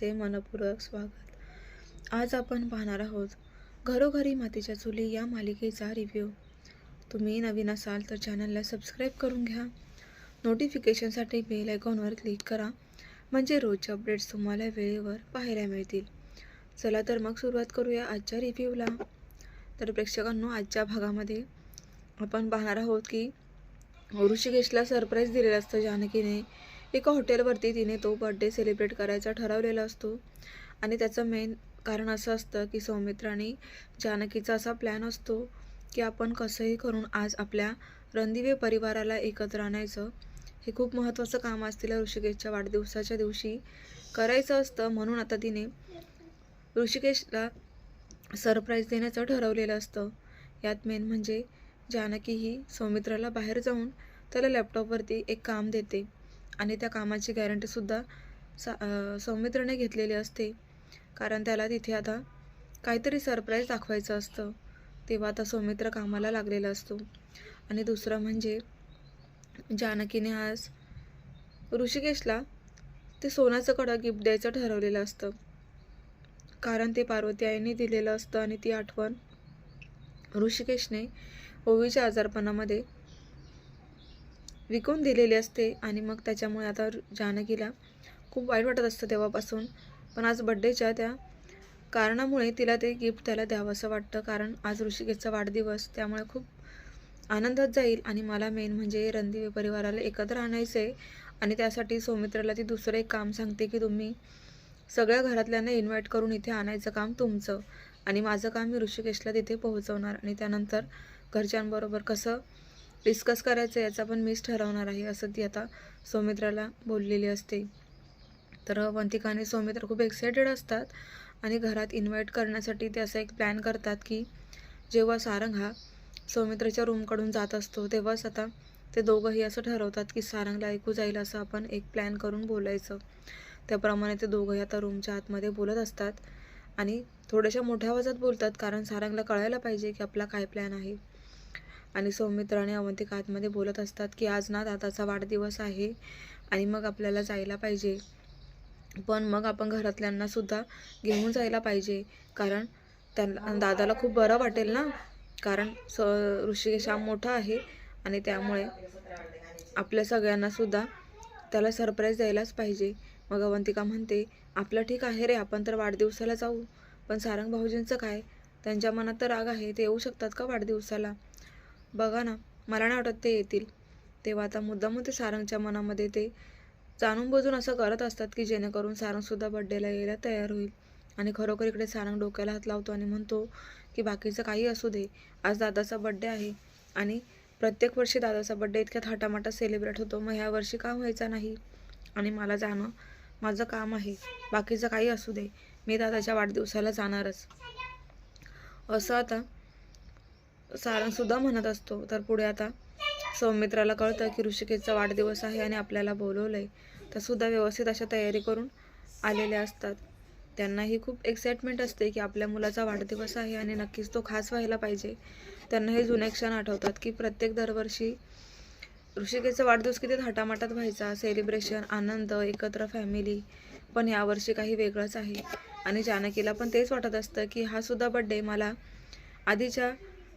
ते मनपूर्वक स्वागत. आज आपण पाहणार आहोत घरोघरी मातीच्या चुली या मालिकेचा रिव्ह्यू तुम्ही नवीन असाल तर चॅनलला सबस्क्राईब करून घ्या. नोटिफिकेशनसाठी बेल आयकॉनवर क्लिक करा. म्हणजे रोजचे अपडेट्स तुम्हाला वेळेवर पाहायला मिळतील. चला तर मग सुरुवात करूया आजच्या रिव्ह्यूला तर प्रेक्षकांनो आजच्या भागामध्ये आपण पाहणार आहोत की ऋषिकेशला सरप्राईज दिलेलं असतं जानकीने. एका हॉटेलवरती तिने तो बड्डे सेलिब्रेट करायचा ठरवलेला असतो. आणि त्याचं मेन कारण असं असतं की सौमित्र आणि जानकीचा असा प्लॅन असतो की आपण कसंही करून आज आपल्या रणदिवे परिवाराला एकत्र आणायचं. हे खूप महत्त्वाचं काम आज तिला ऋषिकेशच्या वाढदिवसाच्या दिवशी करायचं असतं म्हणून आता तिने ऋषिकेशला सरप्राईज देण्याचं ठरवलेलं असतं. यात मेन म्हणजे जानकी ही सौमित्राला बाहेर जाऊन त्याला लॅपटॉपवरती एक काम देते. आणि त्या कामाची गॅरंटीसुद्धा सा सौमित्रने घेतलेली असते. कारण त्याला तिथे आता काहीतरी सरप्राईज दाखवायचं असतं. तेव्हा आता सौमित्र कामाला लागलेला असतो. आणि दुसरं म्हणजे जानकीने आज ऋषिकेशला ते सोन्याचं कडं गिफ्ट द्यायचं ठरवलेलं असतं. कारण ते पार्वती आईने दिलेलं असतं आणि ती आठवण ऋषिकेशने ओवीच्या आजारपणामध्ये विकून दिलेली असते आणि मग त्याच्यामुळे आता जानकीला खूप वाईट वाटत असतं तेव्हापासून. पण आज बड्डेच्या त्या कारणामुळे तिला ते गिफ्ट त्याला द्यावंसं वाटतं. कारण आज ऋषिकेशचा वाढदिवस त्यामुळे खूप आनंदात जाईल. आणि मला मेन म्हणजे रणदिवे परिवाराला एकत्र आणायचं आहे आणि त्यासाठी सौमित्राला ती दुसरं एक काम सांगते की तुम्ही सगळ्या घरातल्यांना इन्व्हाइट करून इथे आणायचं काम तुमचं. आणि माझं काम मी ऋषिकेशला तिथे पोहोचवणार. आणि त्यानंतर घरच्यांबरोबर कसं डिस्कस करायचं याचा पण मीच ठरवणार आहे असं ती आता सौमित्राला बोललेली असते. तर वंतिका आणि सौमित्र खूप एक्सायटेड असतात आणि घरात इन्व्हाइट करण्यासाठी ते असं एक प्लॅन करतात की जेव्हा सारंग हा सौमित्राच्या रूमकडून जात असतो तेव्हाच आता ते दोघंही असं ठरवतात की सारंगला ऐकू जाईल असं आपण एक प्लॅन करून बोलायचं. त्याप्रमाणे ते दोघंही आता रूमच्या आतमध्ये बोलत असतात आणि थोड्याशा मोठ्या आवाजात बोलतात कारण सारंगला कळायला पाहिजे की आपला काय प्लॅन आहे. आणि सौमित्राने अवंतिका आतमध्ये बोलत असतात की आज ना दादाचा वाढदिवस आहे आणि मग आपल्याला जायला पाहिजे. पण मग आपण घरातल्यांना सुद्धा घेऊन जायला पाहिजे. कारण त्यांना दादाला खूप बरं वाटेल ना. कारण स ऋषिकेश हा मोठा आहे आणि त्यामुळे आपल्या सगळ्यांना सुद्धा त्याला सरप्राईज द्यायलाच पाहिजे. मग अवंतिका म्हणते आपलं ठीक आहे रे आपण तर वाढदिवसाला जाऊ. पण सारंग भाऊजींचं काय? त्यांच्या मनात तर राग आहे. ते येऊ शकतात का वाढदिवसाला? बघा ना मला नाही वाटत ते येतील. तेव्हा आता मुद्दामून ते सारंगच्या मनामध्ये ते जाणून बुजून असं करत असतात की जेणेकरून सारंगसुद्धा बड्डेला यायला तयार होईल. आणि खरोखर इकडे सारंग डोक्याला हात लावतो आणि म्हणतो की बाकीचं काही असू दे आज दादाचा बड्डे आहे. आणि प्रत्येक वर्षी दादाचा बड्डे इतक्या थाटामाटात सेलिब्रेट होतो मग ह्या वर्षी का व्हायचा नाही? आणि मला जाणं माझं काम आहे बाकीचं काही असू दे. मी दादाच्या वाढदिवसाला जाणारच. असं आता सारंगसुद्धा म्हणत असतो. तर पुढे आता सौमित्राला कळतं की ऋषिकेशचा वाढदिवस आहे आणि आपल्याला बोलवलं आहे तर सुद्धा व्यवस्थित अशा तयारी करून आलेल्या असतात. त्यांनाही खूप एक्साइटमेंट असते की आपल्या मुलाचा वाढदिवस आहे आणि नक्कीच तो खास व्हायला पाहिजे. त्यांना हे जुने क्षण आठवतात की प्रत्येक दरवर्षी ऋषिकेशचा वाढदिवस किती थाटामाटात व्हायचा. सेलिब्रेशन आनंद एकत्र फॅमिली पण यावर्षी काही वेगळंच आहे. आणि जानकीला पण तेच वाटत असतं की हा सुद्धा बड्डे मला आधीच्या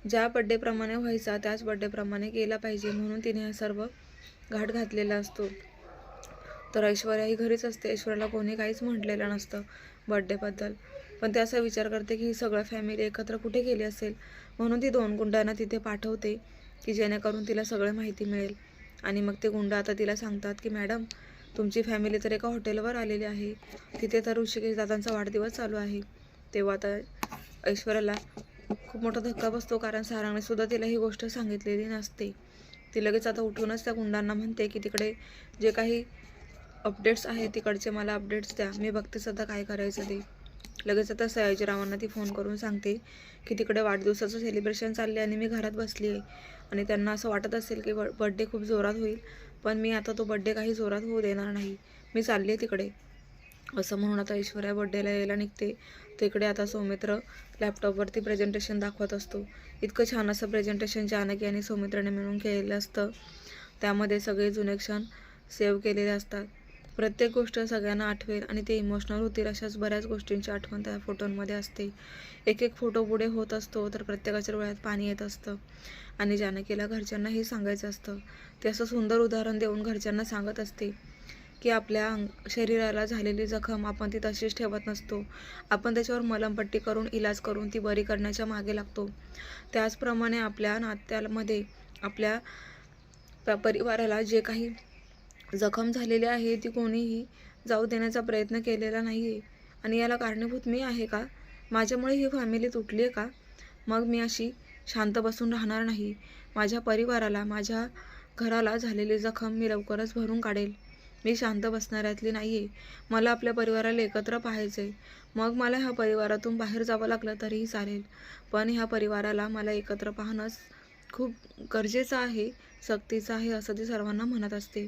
ज्या बड्डेप्रमाणे व्हायचा त्याच बड्डेप्रमाणे केला पाहिजे म्हणून तिने हा सर्व घाट घातलेला असतो. तर ऐश्वर्या ही घरीच असते. ऐश्वर्याला कोणी काहीच म्हटलेलं नसतं बड्डेबद्दल. पण ते असा विचार करते की ही सगळं फॅमिली एकत्र कुठे गेली असेल? म्हणून ती दोन गुंडांना तिथे पाठवते की जेणेकरून तिला सगळं माहिती मिळेल. आणि मग ते गुंड आता तिला सांगतात की मॅडम तुमची फॅमिली तर एका हॉटेलवर आलेली आहे. तिथे तर ऋषिकेश दादांचा वाढदिवस चालू आहे. तेव्हा आता ऐश्वर्याला खूप मोठा धक्का बसतो कारण सारंगने सुद्धा तिला ही गोष्ट सांगितलेली नसते. ती लगेच आता उठूनच त्या गुंडांना म्हणते की तिकडे जे काही अपडेट्स आहेत तिकडचे मला अपडेट्स द्या. मी बघते सध्या काय करायचं ते. लगेच आता सयाजीरावांना ती फोन करून सांगते की तिकडे वाढदिवसाचं सेलिब्रेशन चालले आणि मी घरात बसली आहे. आणि त्यांना असं वाटत असेल की बड्डे खूप जोरात होईल पण मी आता तो बड्डे काही जोरात होऊ देणार नाही. मी चालली आहे तिकडे. असं म्हणून आता ऐश्वर्या बड्डेला यायला निघते. तिकडे आता सौमित्र लॅपटॉपवरती प्रेझेंटेशन दाखवत असतो. इतकं छान असं प्रेझेंटेशन जानकी आणि सौमित्राने मिळून केलेलं असतं. त्यामध्ये सगळे जुने क्षण सेव्ह केलेले असतात. प्रत्येक गोष्ट सगळ्यांना आठवेल आणि ते इमोशनल होतील अशाच बऱ्याच गोष्टींची आठवण त्या फोटोंमध्ये असते. एक एक फोटो पुढे होत असतो तर प्रत्येकाच्या डोळ्यात पाणी येत असतं. आणि जानकीला घरच्यांनाही सांगायचं असतं. ते असं सुंदर उदाहरण देऊन घरच्यांना सांगत असते. की आपल्या अंग शरीराला झालेली जखम आपण ती तशीच ठेवत नसतो. आपण त्याच्यावर मलमपट्टी करून इलाज करून ती बरी करण्याच्या मागे लागतो. त्याचप्रमाणे आपल्या नात्यामध्ये आपल्या प- परिवाराला जे काही जखम झालेली आहे ती कोणीही जाऊ देण्याचा प्रयत्न केलेला नाही आहे आणि याला कारणीभूत मी आहे का? माझ्यामुळे ही फॅमिली तुटली आहे का? मग मी अशी शांत बसून राहणार नाही. माझ्या परिवाराला माझ्या घराला झालेली जखम मी लवकरच भरून काढेल. मी शांत बसणाऱ्यातली नाही आहे मला आपल्या परिवाराला एकत्र पाहायचं आहे मग मला ह्या परिवारातून बाहेर जावं लागलं तरीही चालेल. पण ह्या परिवाराला मला एकत्र पाहणंच खूप गरजेचं आहे सक्तीचं आहे असं ती सर्वांना म्हणत असते.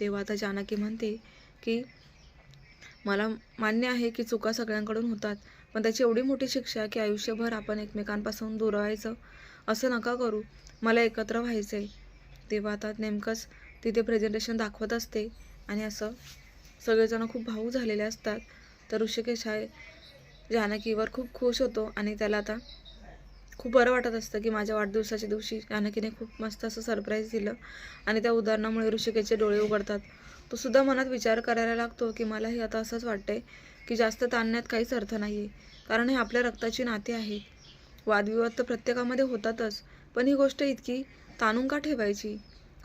तेव्हा आता जानकी म्हणते की मला मान्य आहे की चुका सगळ्यांकडून होतात पण त्याची एवढी मोठी शिक्षा की आयुष्यभर आपण एकमेकांपासून दूर व्हायचं असं नका करू. मला एकत्र व्हायचं आहे तेव्हा आता नेमकंच तिथे प्रेझेंटेशन दाखवत असते. आणि असं सगळेजण खूप भावूक झालेले असतात. तर ऋषिकेश आहे जानकीवर खूप खुश होतो आणि त्याला आता खूप बरं वाटत असतं की माझ्या वाढदिवसाच्या दिवशी जानकीने खूप मस्त असं सरप्राईज दिलं. आणि त्या उदाहरणामुळे ऋषिकेशचे डोळे उघडतात. तो सुद्धा मनात विचार करायला लागतो की मलाही आता असंच वाटतंय की जास्त ताणण्यात काहीच अर्थ नाही आहे कारण हे आपल्या रक्ताची नाती आहेत. वादविवाद तर प्रत्येकामध्ये होतातच. पण ही गोष्ट इतकी ताणून का ठेवायची?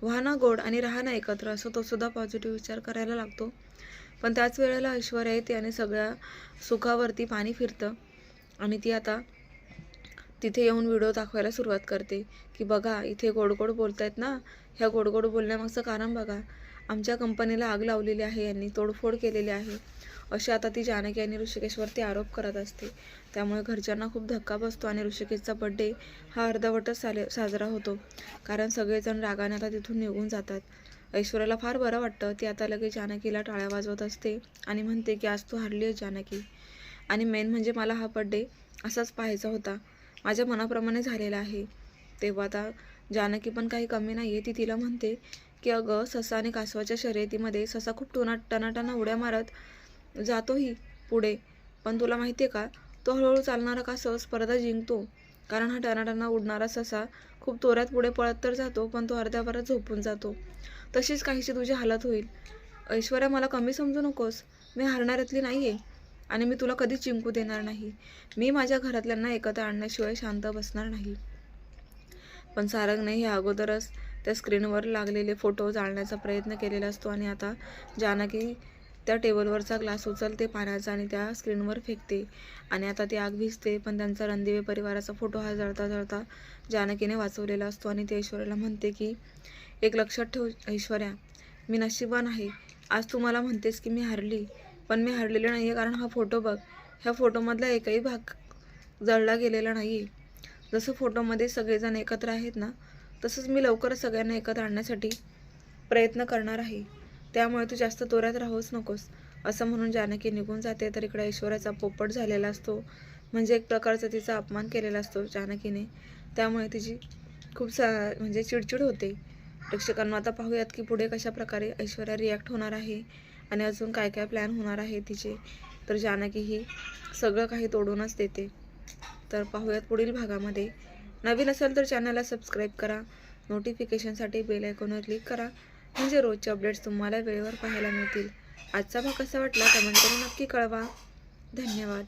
व्हा ना गोड आणि राहणं एकत्र असं तो सुद्धा पॉझिटिव्ह विचार करायला लागतो. पण त्याच वेळेला ऐश्वर्या येते आणि सगळ्या सुखावरती पाणी फिरतं. आणि ती आता तिथे येऊन व्हिडिओ दाखवायला सुरुवात करते की बघा इथे गोड गोड बोलतायत ना? ह्या गोड गोड बोलण्यामागचं कारण बघा. आमच्या कंपनीला आग लावलेली आहे यांनी तोडफोड केलेली आहे. अशी आता ती जानकी आणि ऋषिकेशवरती आरोप करत असते. त्यामुळे घरच्यांना खूप धक्का बसतो आणि ऋषिकेशचा बड्डे हा अर्धवटच साले साजरा होतो. कारण सगळेजण रागाने आता तिथून निघून जातात. ऐश्वर्याला फार बरं वाटतं. ती आता लगेच जानकीला टाळ्या वाजवत असते आणि म्हणते की आज तू हारली आहेस जानकी. आणि मेन म्हणजे मला हा बड्डे असाच पाहायचा होता. माझ्या मनाप्रमाणे झालेला आहे. तेव्हा आता जानकी पण काही कमी नाही आहे ती तिला म्हणते की अगं ससा आणि कासवाच्या शर्यतीमध्ये ससा खूप टोना टनाटना उड्या मारत जातोही पुढे. पण तुला माहिती आहे का तो हळूहळू चालणारा कासव स्पर्धा जिंकतो? कारण हा टनाटना उडणारा ससा खूप तोऱ्यात पुढे पळत तर जातो पण तो अर्ध्याभरात झोपून जातो. तशीच काहीशी तुझी हालत होईल. ऐश्वर्या मला कमी समजू नकोस. मी हारणाऱ्यातली नाही आहे आणि मी तुला कधीच जिंकू देणार नाही. मी माझ्या घरातल्यांना एकत्र आणण्याशिवाय शांत बसणार नाही. पण सारंगने हे अगोदरच त्या स्क्रीनवर लागलेले फोटो जाळण्याचा प्रयत्न केलेला असतो आणि आता जानकी त्या टेबलवरचा ग्लास उचलते पाण्याचा आणि त्या स्क्रीनवर फेकते. आणि आता ती आग भिजते पण त्यांचा रणदिवे परिवाराचा फोटो हा जळता जळता जानकीने वाचवलेला असतो आणि ते ऐश्वर्याला म्हणते की एक लक्षात ठेव ऐश्वर्या मी नशिबान आहे. आज तू मला म्हणतेस की मी हरली पण मी हरलेले नाही आहे कारण हा फोटो बघ. ह्या फोटोमधला एकही भाग जळला गेलेला नाही आहे जसं फोटोमध्ये सगळेजण एकत्र आहेत ना तसंच मी लवकरच सगळ्यांना एकत्र आणण्यासाठी प्रयत्न करणार आहे. त्यामुळे तू जास्त तोऱ्यात राहूच नकोस. असं म्हणून जानकी निघून जाते तर इकडे ऐश्वर्याचा पोपट झालेला असतो. म्हणजे एक प्रकारचा तिचा अपमान केलेला असतो जानकीने. त्यामुळे तिची खूप सा म्हणजे चिडचिड होते. प्रेक्षकांना आता पाहूयात की पुढे कशा प्रकारे ऐश्वर्या रिॲक्ट होणार आहे आणि अजून काय काय प्लॅन होणार आहे तिचे. तर जानकी ही सगळं काही तोडूनच देते. तर पाहूयात पुढील भागामध्ये. नवीन असेल तर चॅनलला सबस्क्राईब करा. नोटिफिकेशनसाठी बेल आयकॉनवर क्लिक करा. म्हणजे रोजचे अपडेट्स तुम्हाला वेळेवर पाहायला मिळतील. आजचा भाग कसा वाटला? कमेंट करून नक्की कळवा. धन्यवाद.